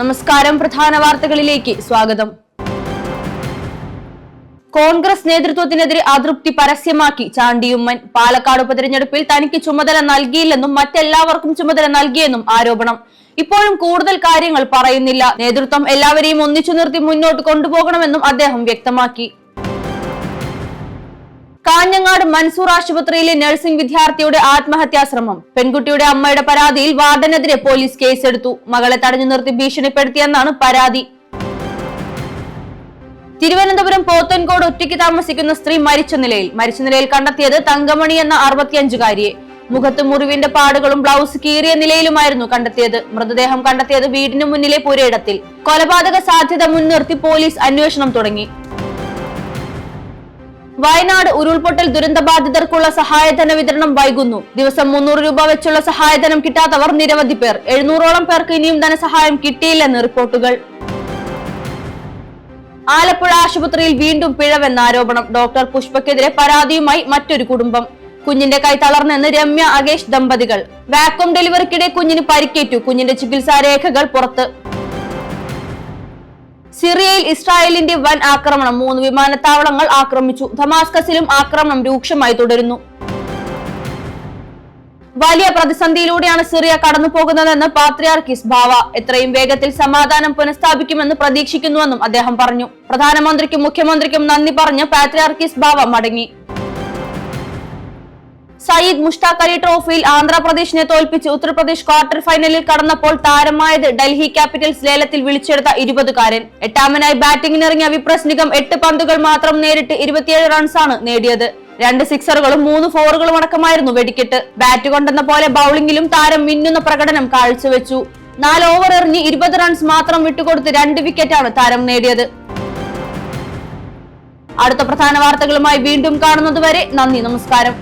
നമസ്കാരം. പ്രധാന വാർത്തകളിലേക്ക് സ്വാഗതം. കോൺഗ്രസ് നേതൃത്വത്തിനെതിരെ അതൃപ്തി പരസ്യമാക്കി ചാണ്ടിയുമ്മൻ. പാലക്കാട് ഉപതെരഞ്ഞെടുപ്പിൽ തനിക്ക് ചുമതല നൽകിയില്ലെന്നും മറ്റെല്ലാവർക്കും ചുമതല നൽകിയെന്നും ആരോപണം. ഇപ്പോഴും കൂടുതൽ കാര്യങ്ങൾ പറയുന്നില്ല. നേതൃത്വം എല്ലാവരെയും ഒന്നിച്ചു നിർത്തി മുന്നോട്ട് കൊണ്ടുപോകണമെന്നും അദ്ദേഹം വ്യക്തമാക്കി. കാഞ്ഞങ്ങാട് മൻസൂർ ആശുപത്രിയിലെ നഴ്സിംഗ് വിദ്യാർത്ഥിയുടെ ആത്മഹത്യാശ്രമം. പെൺകുട്ടിയുടെ അമ്മയുടെ പരാതിയിൽ വാർഡനെതിരെ പോലീസ് കേസെടുത്തു. മകളെ തടഞ്ഞു നിർത്തി ഭീഷണിപ്പെടുത്തിയെന്നാണ് പരാതി. തിരുവനന്തപുരം പോത്തൻകോട് ഒറ്റയ്ക്ക് താമസിക്കുന്ന സ്ത്രീ മരിച്ച നിലയിൽ. മരിച്ച നിലയിൽ കണ്ടെത്തിയത് തങ്കമണി എന്ന അറുപത്തിയഞ്ചുകാരിയെ. മുഖത്ത് മുറിവിന്റെ പാടുകളും ബ്ലൗസ് കീറിയ നിലയിലുമായിരുന്നു കണ്ടെത്തിയത്. മൃതദേഹം കണ്ടെത്തിയത് വീടിന് മുന്നിലെ പുരയിടത്തിൽ. കൊലപാതക സാധ്യത മുൻനിർത്തി പോലീസ് അന്വേഷണം തുടങ്ങി. വയനാട് ഉരുൾപൊട്ടൽ ദുരന്തബാധിതർക്കുള്ള സഹായധന വിതരണം വൈകുന്നു. ദിവസം മുന്നൂറ് രൂപ വെച്ചുള്ള സഹായധനം കിട്ടാത്തവർ നിരവധി പേർ. എഴുന്നൂറോളം പേർക്ക് ഇനിയും ധനസഹായം കിട്ടിയില്ലെന്ന് റിപ്പോർട്ടുകൾ. ആലപ്പുഴ ആശുപത്രിയിൽ വീണ്ടും പിഴവെന്ന ആരോപണം. ഡോക്ടർ പുഷ്പക്കെതിരെ പരാതിയുമായി മറ്റൊരു കുടുംബം. കുഞ്ഞിന്റെ കൈ തളർന്നെന്ന് രമ്യ അകേഷ് ദമ്പതികൾ. വാക്വം ഡെലിവറിക്കിടെ കുഞ്ഞിന് പരിക്കേറ്റു. കുഞ്ഞിന്റെ ചികിത്സാ രേഖകൾ പുറത്ത്. സിറിയയിൽ ഇസ്രായേലിന്റെ വൻ ആക്രമണം. മൂന്ന് വിമാനത്താവളങ്ങൾ ആക്രമിച്ചു. ധമാസ്കസിലും ആക്രമണം രൂക്ഷമായി തുടരുന്നു. വലിയ പ്രതിസന്ധിയിലൂടെയാണ് സിറിയ കടന്നുപോകുന്നതെന്ന് പാത്രിയാർക്കിസ് ഭാവ. എത്രയും വേഗത്തിൽ സമാധാനം പുനഃസ്ഥാപിക്കുമെന്ന് പ്രതീക്ഷിക്കുന്നുവെന്നും അദ്ദേഹം പറഞ്ഞു. പ്രധാനമന്ത്രിക്കും മുഖ്യമന്ത്രിക്കും നന്ദി പറഞ്ഞ് പാത്രിയാർക്കിസ് ഭാവ മടങ്ങി. സയ്യിദ് മുഷ്താഖ് അലി ട്രോഫിയിൽ ആന്ധ്രാപ്രദേശിനെ തോൽപ്പിച്ച് ഉത്തർപ്രദേശ് ക്വാർട്ടർ ഫൈനലിൽ കടന്നപ്പോൾ താരമായത് ഡൽഹി ക്യാപിറ്റൽസ് ലേലത്തിൽ വിളിച്ചെടുത്ത ഇരുപതുകാരൻ. എട്ടാമനായി ബാറ്റിംഗിനിറങ്ങിയ വിപ്രസ് നിഗം എട്ട് പന്തുകൾ മാത്രം നേരിട്ട് ഇരുപത്തിയേഴ് റൺസാണ് നേടിയത്. രണ്ട് സിക്സറുകളും മൂന്ന് ഫോറുകളും അടക്കമായിരുന്നു വെടിക്കെട്ട്. ബാറ്റ് കൊണ്ടെന്ന പോലെ ബൌളിംഗിലും താരം മിന്നുന്ന പ്രകടനം കാഴ്ചവെച്ചു. നാല് ഓവർ എറിഞ്ഞ് ഇരുപത് റൺസ് മാത്രം വിട്ടുകൊടുത്ത് രണ്ട് വിക്കറ്റാണ് താരം നേടിയത്. അടുത്ത പ്രധാന വാർത്തകളുമായി വീണ്ടും കാണുന്നതുവരെ നന്ദി നമസ്കാരം.